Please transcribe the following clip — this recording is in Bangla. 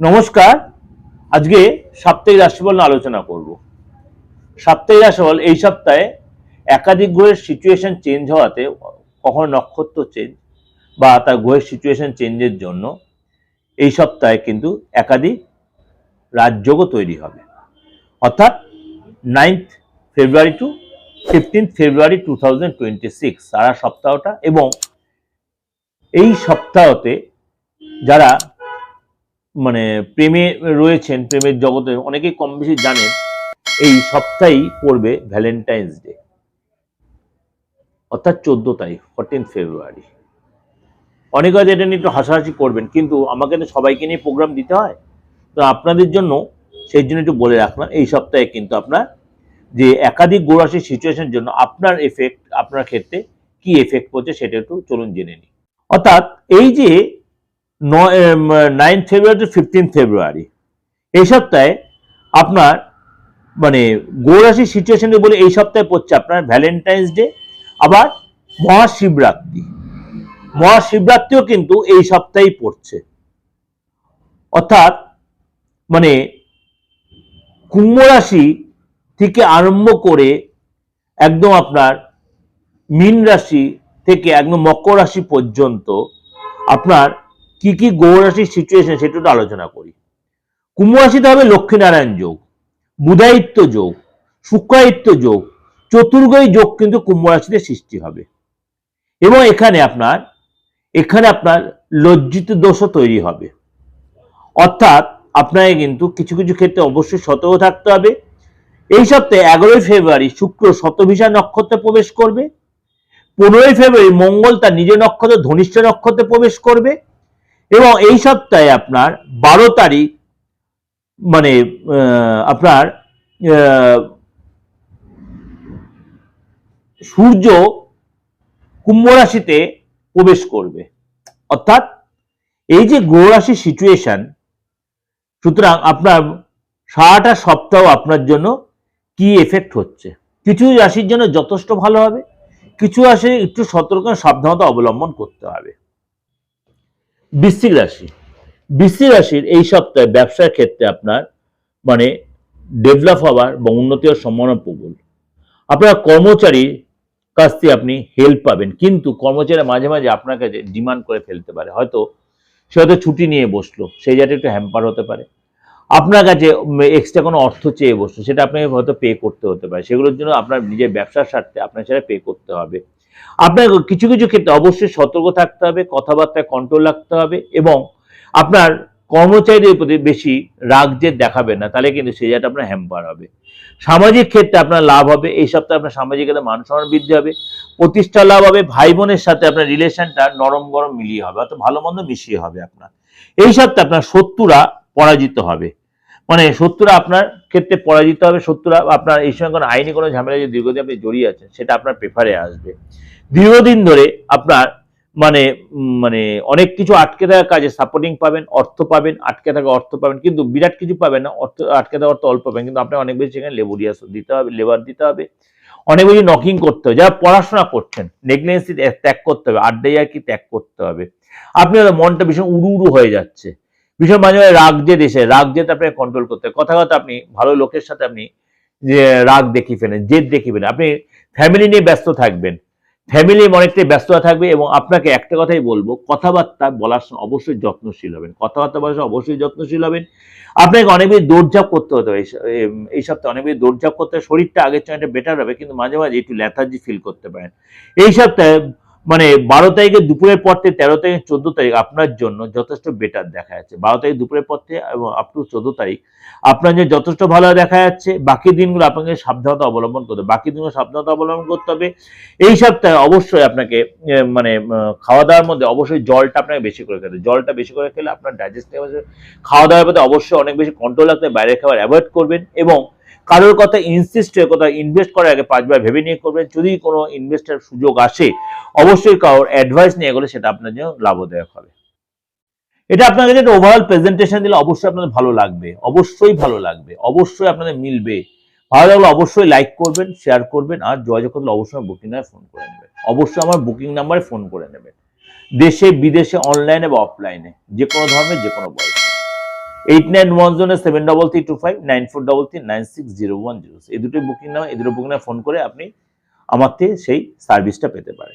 নমস্কার। আজকে সাপ্তাহিক রাশিফল নিয়ে আলোচনা করব। সাপ্তাহিক রাশিফল এই সপ্তাহে একাধিক গ্রহের সিচুয়েশন চেঞ্জ হওয়াতে কখনো নক্ষত্র চেঞ্জ বা তার গ্রহের সিচুয়েশন চেঞ্জের জন্য এই সপ্তাহে কিন্তু একাধিক রাজযোগও তৈরি হবে। অর্থাৎ ninth February to fifteenth February to সারা সপ্তাহটা এবং এই সপ্তাহতে যারা মানে প্রেমে রয়েছেন, প্রেমের জগতে অনেকেই কম বেশি জানেন, এই সপ্তাহেই পড়বে ভ্যালেন্টাইন্স ডে অর্থাৎ চোদ্দ তারিখ ফোরটিন ফেব্রুয়ারি অনেকে হয়তো এটা নিয়ে একটু হাসাহাসি করবেন, কিন্তু আমাকে তো সবাইকে নিয়ে প্রোগ্রাম দিতে হয়। তো আপনাদের জন্য সেই জন্য একটু বলে রাখলাম, এই সপ্তাহে কিন্তু আপনার যে একাধিক গোড়াশির সিচুয়েশনের জন্য আপনার এফেক্ট আপনার ক্ষেত্রে কি এফেক্ট পড়ছে সেটা একটু চলুন জেনে নিই। অর্থাৎ এই যে nine February to fifteen February এই সপ্তাহে আপনার মানে গৌরাশি সিচুয়েশনে বলে এই সপ্তাহে পড়ছে আপনার ভ্যালেন্টাইন্স ডে আবার মহাশিবরাত্রি। মহাশিবরাত্রিও কিন্তু এই সপ্তাহেই পড়ছে। অর্থাৎ মানে কুম্ভ রাশি থেকে আরম্ভ করে একদম আপনার মীন রাশি থেকে একদম মকর রাশি পর্যন্ত আপনার কি কি গৌর রাশির সিচুয়েশন সেটা একটু আলোচনা করি। কুম্ভ রাশিতে হবে লক্ষ্মীনারায়ণ যোগ বুধায়িত্ব যোগ শুক্রায়িত্ব যোগ, চতুর্গই যোগ কিন্তু কুম্ভ রাশিতে সৃষ্টি হবে। এবং এখানে আপনার এখানে আপনার লজ্জিত দোষও তৈরি হবে। অর্থাৎ আপনাকে কিন্তু কিছু কিছু ক্ষেত্রে অবশ্যই সতর্ক থাকতে হবে। এই সপ্তাহে এগারোই ফেব্রুয়ারি শুক্র শতভিসা নক্ষত্রে প্রবেশ করবে। পনেরোই ফেব্রুয়ারি মঙ্গল তার নিজের নক্ষত্র, ধনিষ্ঠ নক্ষত্রে প্রবেশ করবে। এবং এই সপ্তাহে আপনার বারো তারিখ মানে আপনার সূর্য কুম্ভ রাশিতে প্রবেশ করবে। অর্থাৎ এই যে গ্রহ রাশির সিচুয়েশন সুতরাং আপনার সারাটা সপ্তাহ আপনার জন্য কি এফেক্ট হচ্ছে? কিছু রাশির জন্য যথেষ্ট ভালো হবে, কিছু রাশি একটু সতর্ক সাবধানতা অবলম্বন করতে হবে। বৃশ্চিক রাশি। বৃশ্চিক রাশির এই সপ্তাহে ব্যবসার ক্ষেত্রে আপনার মানে ডেভেলপ হওয়ার বা উন্নতি হওয়ার সম্ভাবনা প্রবল। আপনার কর্মচারীর কাছ থেকে আপনি হেল্প পাবেন, কিন্তু কর্মচারী মাঝে মাঝে আপনার কাছে ডিমান্ড করে ফেলতে পারে। হয়তো সে হয়তো ছুটি নিয়ে বসল, সেই জায়গাটা একটু হ্যাম্পার হতে পারে। আপনার কাছে এক্সট্রা কোনো অর্থ চেয়ে বসল, সেটা আপনাকে হয়তো পে করতে হতে পারে। সেগুলোর জন্য আপনার নিজের ব্যবসার স্বার্থে আপনার সেটা পে করতে হবে। আপনার কিছু কিছু ক্ষেত্রে অবশ্যই সতর্ক থাকতে হবে, কথাবার্তায় কন্ট্রোল রাখতে হবে এবং আপনার কর্মচারীদের প্রতি বেশি রাগ জেদ দেখাবেন না, তাহলে কিন্তু সেই জায়গাটা আপনার হ্যাম্পার হবে। সামাজিক ক্ষেত্রে আপনার লাভ হবে, এই সপ্তাহে আপনার সামাজিক ক্ষেত্রে মান সম্মান বৃদ্ধি হবে, প্রতিষ্ঠা লাভ হবে ভাই বোনের সাথে আপনার রিলেশনটা নরম গরম মিলিয়ে হবে, অর্থাৎ ভালো মন্দ মিশিয়ে হবে আপনার। এই সপ্তাহে আপনার শত্রুরা পরাজিত হবে। মানে শত্রুরা আপনার ক্ষেত্রে পরাজিত হবে শত্রুরা, আপনার এই সময় কোনো আইনি কোনো ঝামেলা যে দীর্ঘদিন আপনি জড়িয়ে আছেন, সেটা আপনার প্রেফারে আসবে। দীর্ঘদিন ধরে আপনার মানে মানে অনেক কিছু আটকে থাকা কাজে সাপোর্টিং পাবেন, অর্থ পাবেন, আটকে থাকা অর্থ পাবেন, কিন্তু বিরাট কিছু পাবেন না, অর্থ, আটকে থাকা অর্থ অল্প পাবেন, কিন্তু আপনার অনেক বেশি সেখানে লেবুরিয়াস দিতে হবে লেবার দিতে হবে। অনেক বেশি নকিং করতে হবে, যারা পড়াশোনা করছেন নেগলেন্সি ত্যাগ করতে হবে আড্ডাই আর কি ত্যাগ করতে হবে। আপনি মনটা ভীষণ উড়ু উড়ু হয়ে যাচ্ছে। ভীষণ মাঝে মাঝে রাগ জেদ এসে, রাগ জেদ আপনাকে কন্ট্রোল করতে কথা কথা আপনি, ভালো লোকের সাথে আপনি যে রাগ দেখিয়ে ফেলেন, জেদ দেখিয়ে ফেলেন। আপনি ফ্যামিলি নিয়ে ব্যস্ত থাকবেন। ফ্যামিলি অনেকটাই ব্যস্ততা থাকবে এবং আপনাকে একটা কথাই বলব, কথাবার্তা বলার সময় অবশ্যই যত্নশীল হবেন। কথাবার্তা বলার সময় অবশ্যই যত্নশীল হবেন। আপনাকে অনেক বেশি দৌড়ঝাঁপ করতে হতে হবে। এই সপ্তাহে অনেক বেশি দৌড়ঝাঁপ করতে শরীরটা আগের চেয়ে বেটার হবে। কিন্তু মাঝে মাঝে একটু ল্যাথার্জি ফিল করতে পারেন। এই সপ্তাহে মানে বারো তারিখে দুপুরের পর থেকে তেরো তারিখ, চোদ্দ তারিখ আপনার জন্য যথেষ্ট বেটার দেখা যাচ্ছে। বারো তারিখ দুপুরের পর থেকে এবং আপ টু চোদ্দ তারিখ আপনার জন্য যথেষ্ট ভালো দেখা যাচ্ছে। বাকি দিনগুলো আপনাকে সাবধানতা অবলম্বন করতে হবে। বাকি দিনগুলো সাবধানতা অবলম্বন করতে হবে। এই সপ্তাহে অবশ্যই আপনাকে মানে খাওয়া দাওয়ার মধ্যে অবশ্যই জলটা আপনাকে বেশি করে খেতে জলটা বেশি করে খেলে আপনার ডাইজেস্টিভ খাওয়া দাওয়ার মধ্যে অবশ্যই অনেক বেশি কন্ট্রোল রাখতে বাইরের খাবার অ্যাভয়েড করবেন এবং কারোর কথা ইনসিস্ট হয়ে কোথাও ইনভেস্ট করার আগে পাঁচবার ভেবে নিয়ে করবেন, যদি কোনো ইনভেস্টের সুযোগ আসে, অবশ্যই কারোর অ্যাডভাইস নিয়ে গেলে সেটা আপনার জন্য লাভদায়ক হবে। এটা আপনার কাছে একটা ওভারঅল প্রেজেন্টেশন দিলে অবশ্যই আপনাদের ভালো লাগবে, অবশ্যই ভালো লাগবে, অবশ্যই আপনাদের মিলবে। ভালো লাগলে অবশ্যই লাইক করবেন শেয়ার করবেন, আর যোগাযোগ করলে অবশ্যই বুকিং নাম্বার ফোন করে নেবেন। অবশ্যই আমার বুকিং নাম্বারে ফোন করে নেবেন। দেশে, বিদেশে অনলাইনে বা অফলাইনে যে কোনো ধর্মের, যে কোনো বয়সে। Eight nine one zero seven double three two five nine four double three nine six zero one zero এই দুটোই বুকিং নাম, এই দুটো বুকিং ফোন করে আপনি আমার থেকে সেই সার্ভিসটা পেতে পারেন।